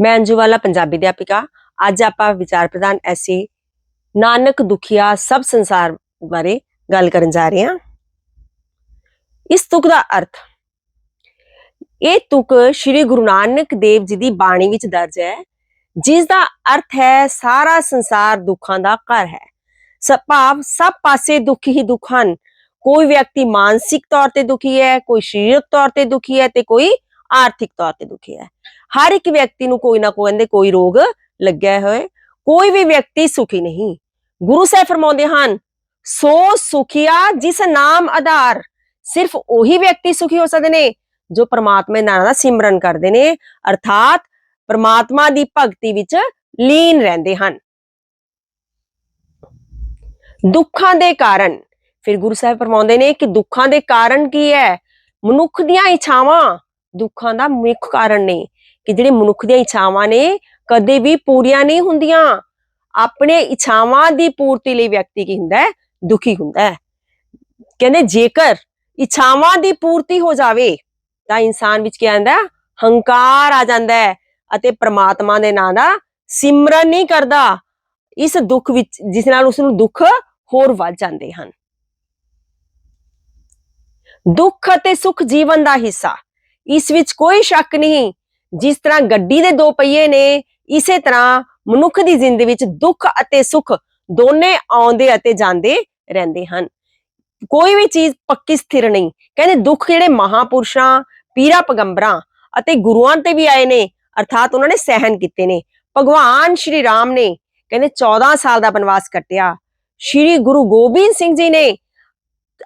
ਮੈਂ ਅੰਜੂ ਵਾਲਾ, ਪੰਜਾਬੀ ਅਧਿਆਪਿਕਾ। ਅੱਜ ਆਪਾਂ ਵਿਚਾਰ ਪ੍ਰਧਾਨ ਐਸੀ ਨਾਨਕ ਦੁਖੀਆ ਸਭ ਸੰਸਾਰ ਬਾਰੇ ਗੱਲ ਕਰਨ ਜਾ ਰਹੇ ਹਾਂ। ਇਸ ਤੁਕ ਦਾ ਅਰਥ, ਇਹ ਤੁਕ ਸ੍ਰੀ ਗੁਰੂ ਨਾਨਕ ਦੇਵ ਜੀ ਦੀ ਬਾਣੀ ਵਿੱਚ ਦਰਜ ਹੈ, ਜਿਸ ਦਾ ਅਰਥ ਹੈ ਸਾਰਾ ਸੰਸਾਰ ਦੁੱਖਾਂ ਦਾ ਘਰ ਹੈ। ਸਭ ਭਾਵ ਸਭ ਪਾਸੇ ਦੁੱਖ ਹੀ ਦੁੱਖ ਹਨ। ਕੋਈ ਵਿਅਕਤੀ ਮਾਨਸਿਕ ਤੌਰ ਤੇ ਦੁਖੀ ਹੈ, ਕੋਈ ਸਰੀਰਕ ਤੌਰ ਤੇ ਦੁਖੀ ਹੈ ਤੇ ਕੋਈ ਆਰਥਿਕ ਤੌਰ ਤੇ ਦੁਖੀ ਹੈ। ਹਰ ਇੱਕ ਵਿਅਕਤੀ ਨੂੰ ਕੋਈ ਨਾ ਕੋਈ ਕਹਿੰਦੇ ਕੋਈ ਰੋਗ ਲੱਗਿਆ ਹੋਏ, ਕੋਈ ਵੀ ਵਿਅਕਤੀ ਸੁਖੀ ਨਹੀਂ। ਗੁਰੂ ਸਾਹਿਬ ਫਰਮਾਉਂਦੇ ਹਨ, ਸੋ ਸੁਖੀਆ ਜਿਸ ਨਾਮ ਆਧਾਰ, ਸਿਰਫ ਉਹੀ ਵਿਅਕਤੀ ਸੁਖੀ ਹੋ ਸਕਦੇ ਨੇ ਜੋ ਪ੍ਰਮਾਤਮਾ ਨਾਮ ਦਾ ਸਿਮਰਨ ਕਰਦੇ ਨੇ, ਅਰਥਾਤ ਪ੍ਰਮਾਤਮਾ ਦੀ ਭਗਤੀ ਵਿੱਚ ਲੀਨ ਰਹਿੰਦੇ ਹਨ। ਦੁੱਖਾਂ ਦੇ ਕਾਰਨ, ਫਿਰ ਗੁਰੂ ਸਾਹਿਬ ਫਰਮਾਉਂਦੇ ਨੇ ਕਿ ਦੁੱਖਾਂ ਦੇ ਕਾਰਨ ਕੀ ਹੈ? ਮਨੁੱਖ ਦੀਆਂ ਇੱਛਾਵਾਂ ਦੁੱਖਾਂ ਦਾ ਮੁੱਖ ਕਾਰਨ ਨੇ ਕਿ ਜਿਹੜੇ ਮਨੁੱਖ ਦੀਆਂ ਇੱਛਾਵਾਂ ਨੇ ਕਦੇ ਵੀ ਪੂਰੀਆਂ ਨਹੀਂ ਹੁੰਦੀਆਂ। ਆਪਣੇ ਇੱਛਾਵਾਂ ਦੀ ਪੂਰਤੀ ਲਈ ਵਿਅਕਤੀ ਕੀ ਹੁੰਦਾ ਹੈ? ਦੁਖੀ ਹੁੰਦਾ ਹੈ। ਕਹਿੰਦੇ ਜੇਕਰ ਇੱਛਾਵਾਂ ਦੀ ਪੂਰਤੀ ਹੋ ਜਾਵੇ ਤਾਂ ਇਨਸਾਨ ਵਿੱਚ ਕੀ ਆਂਦਾ ਹੰਕਾਰ ਆ ਜਾਂਦਾ ਹੈ ਅਤੇ ਪ੍ਰਮਾਤਮਾ ਦੇ ਨਾਂ ਦਾ ਸਿਮਰਨ ਨਹੀਂ ਕਰਦਾ। ਇਸ ਦੁੱਖ ਵਿੱਚ, ਜਿਸ ਨਾਲ ਉਸ ਨੂੰ ਦੁੱਖ ਹੋਰ ਵੱਧ ਜਾਂਦੇ ਹਨ। ਦੁੱਖ ਅਤੇ ਸੁੱਖ ਜੀਵਨ ਦਾ ਹਿੱਸਾ। ਇਸ ਵਿੱਚ ਕੋਈ ਸ਼ੱਕ ਨਹੀਂ। ਜਿਸ ਤਰ੍ਹਾਂ ਗੱਡੀ ਦੇ ਦੋ ਪਹੀਏ ਨੇ, ਇਸੇ ਤਰ੍ਹਾਂ ਮਨੁੱਖ ਦੀ ਜ਼ਿੰਦਗੀ ਵਿੱਚ ਦੁੱਖ ਅਤੇ ਸੁੱਖ ਦੋਨੇ ਆਉਂਦੇ ਅਤੇ ਜਾਂਦੇ ਰਹਿੰਦੇ ਹਨ। ਕੋਈ ਵੀ ਚੀਜ਼ ਪੱਕੀ ਸਥਿਰ ਨਹੀਂ। ਕਹਿੰਦੇ ਦੁੱਖ ਜਿਹੜੇ ਮਹਾਪੁਰਸ਼ਾਂ, ਪੀਰਾ, ਪਗੰਬਰਾਂ ਅਤੇ ਗੁਰੂਆਂ ਤੇ ਵੀ ਆਏ ਨੇ, ਅਰਥਾਤ ਉਹਨਾਂ ਨੇ ਸਹਿਨ ਕੀਤੇ ਨੇ। ਭਗਵਾਨ ਸ਼੍ਰੀ ਰਾਮ ਨੇ ਕਹਿੰਦੇ 14 ਸਾਲ ਦਾ ਬਨਵਾਸ ਕੱਟਿਆ। ਸ਼੍ਰੀ ਗੁਰੂ ਗੋਬਿੰਦ ਸਿੰਘ ਜੀ ਨੇ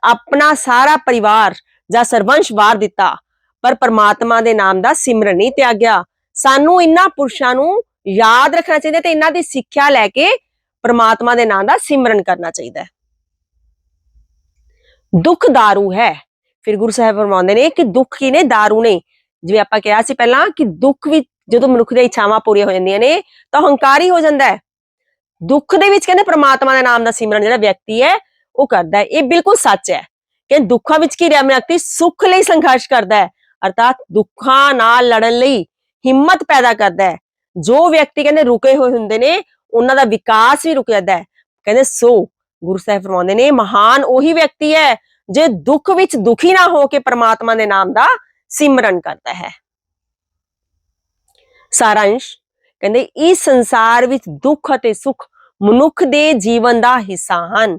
ਆਪਣਾ ਸਾਰਾ ਪਰਿਵਾਰ ਜਾਂ ਸਰਵੰਸ਼ ਵਾਰ ਦਿੱਤਾ। ਪਰ ਪਰਮਾਤਮਾ ਦੇ ਨਾਮ ਦਾ ਸਿਮਰਨ ਨਹੀਂ ਤਿਆਗਿਆ ਸਾਨੂੰ ਇਨ੍ਹਾਂ ਪੁਰਸ਼ਾਂ ਨੂੰ ਯਾਦ ਰੱਖਣਾ ਚਾਹੀਦਾ ਤੇ ਇਹਨਾਂ ਦੀ ਸਿੱਖਿਆ ਲੈ ਕੇ ਪਰਮਾਤਮਾ ਦੇ ਨਾਮ ਦਾ ਸਿਮਰਨ ਕਰਨਾ ਚਾਹੀਦਾ ਹੈ ਦੁੱਖ दारू ਹੈ ਫਿਰ ਗੁਰੂ ਸਾਹਿਬ ਫਰਮਾਉਂਦੇ ਨੇ ਕਿ ਦੁੱਖ ਕੀ ਨੇ दारू ਨੇ ਜਿਵੇਂ ਆਪਾਂ ਕਿਹਾ ਸੀ ਪਹਿਲਾਂ ਕਿ ਦੁੱਖ ਵਿੱਚ ਜਦੋਂ ਮਨੁੱਖ ਦੀਆਂ ਇੱਛਾਵਾਂ ਪੂਰੀਆਂ ਹੋ ਜਾਂਦੀਆਂ ਨੇ ਤਾਂ ਹੰਕਾਰੀ ਹੋ ਜਾਂਦਾ ਹੈ ਦੁੱਖ ਦੇ ਵਿੱਚ ਕਹਿੰਦੇ ਪ੍ਰਮਾਤਮਾ ਦੇ ਨਾਮ ਦਾ ਸਿਮਰਨ ਜਿਹੜਾ ਵਿਅਕਤੀ ਹੈ ਉਹ ਕਰਦਾ ਹੈ ਇਹ ਬਿਲਕੁਲ ਸੱਚ ਹੈ ਕਿ ਦੁੱਖਾਂ ਵਿੱਚ ਕੀ ਰਿਹਾ ਵਿਅਕਤੀ ਸੁੱਖ ਲਈ ਸੰਘਰਸ਼ ਕਰਦਾ ਹੈ ਅਰਥਾਤ ਦੁੱਖਾਂ ਨਾਲ ਲੜਨ ਲਈ ਹਿੰਮਤ ਪੈਦਾ ਕਰਦਾ ਹੈ। ਜੋ ਵਿਅਕਤੀ ਕਹਿੰਦੇ ਰੁਕੇ ਹੋਏ ਹੁੰਦੇ ਨੇ, ਉਹਨਾਂ ਦਾ ਵਿਕਾਸ ਵੀ ਰੁਕ ਜਾਂਦਾ ਹੈ। ਕਹਿੰਦੇ ਸੋ ਗੁਰੂ ਸਾਹਿਬ ਫਰਮਾਉਂਦੇ ਨੇ, ਮਹਾਨ ਉਹੀ ਵਿਅਕਤੀ ਹੈ ਜੇ ਦੁੱਖ ਵਿੱਚ ਦੁਖੀ ਨਾ ਹੋ ਕੇ ਪ੍ਰਮਾਤਮਾ ਦੇ ਨਾਮ ਦਾ ਸਿਮਰਨ ਕਰਦਾ ਹੈ। ਸਾਰਾਂਸ਼, ਕਹਿੰਦੇ ਇਸ ਸੰਸਾਰ ਵਿੱਚ ਦੁੱਖ ਅਤੇ ਸੁੱਖ ਮਨੁੱਖ ਦੇ ਜੀਵਨ ਦਾ ਹਿੱਸਾ ਹਨ।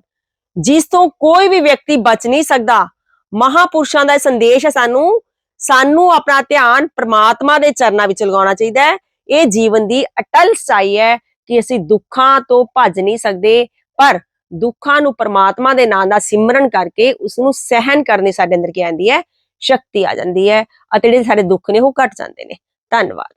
ਜਿਸ ਤੋਂ ਕੋਈ ਵੀ ਵਿਅਕਤੀ ਬਚ ਨਹੀਂ ਸਕਦਾ। ਮਹਾਪੁਰਸ਼ਾਂ ਦਾ ਸੰਦੇਸ਼ ਹੈ ਸਾਨੂੰ ਸਾਨੂੰ ਆਪਣਾ ਧਿਆਨ ਪ੍ਰਮਾਤਮਾ ਦੇ ਚਰਨਾਂ ਵਿੱਚ ਲਗਾਉਣਾ ਚਾਹੀਦਾ ਹੈ। ਇਹ ਜੀਵਨ ਦੀ ਅਟਲ ਸਚਾਈ ਹੈ ਕਿ ਅਸੀਂ ਦੁੱਖਾਂ ਤੋਂ ਭੱਜ ਨਹੀਂ ਸਕਦੇ, ਪਰ ਦੁੱਖਾਂ ਨੂੰ ਪ੍ਰਮਾਤਮਾ ਦੇ ਨਾਮ ਦਾ ਸਿਮਰਨ ਕਰਕੇ ਉਸ ਨੂੰ ਸਹਿਨ ਕਰਨੀ ਸਾਡੇ ਅੰਦਰ ਕੀ ਆਂਦੀ ਹੈ? ਸ਼ਕਤੀ ਆ ਜਾਂਦੀ ਹੈ ਅਤੇ ਜਿਹੜੇ ਸਾਡੇ ਦੁੱਖ ਨੇ ਉਹ ਘਟ ਜਾਂਦੇ ਨੇ। ਧੰਨਵਾਦ।